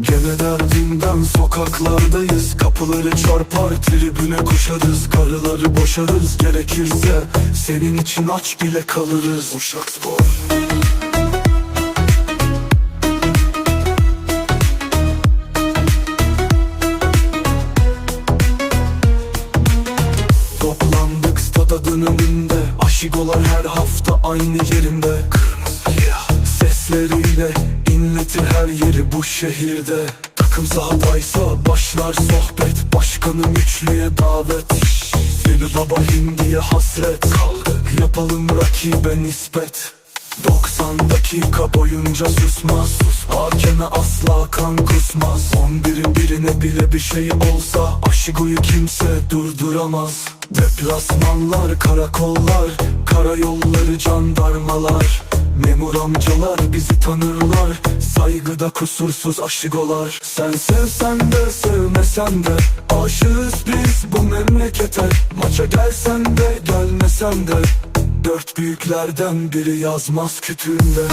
Gene derdinden sokaklardayız. Kapıları çarpar tribüne koşarız. Karıları boşarız gerekirse Senin için aç bile kalırız. Uşak Spor. Toplandık stada dönümünde Aşigolar her hafta aynı yerinde. Kırmızı ya Sesleriyle her yeri bu şehirde. Takım sahadaysa başlar sohbet. Başkanım üçlüye davet. Seni baba hindiye hasret. Kaldık yapalım rakibe nispet. 90 dakika boyunca susmaz. Hakeme asla kan kusmaz. 11'in birine bile bir şey olsa Aşigu'yu kimse durduramaz. Deplasmanlar, karakollar Karayolları, jandarmalar Memur amcalar bizi tanırlar. Saygıda kusursuz aşigolar. Sen sevsen de sevmesen de Aşığız biz bu memlekete. Maça gelsen de gelmesen de Dört büyüklerden biri yazmaz kütüğünde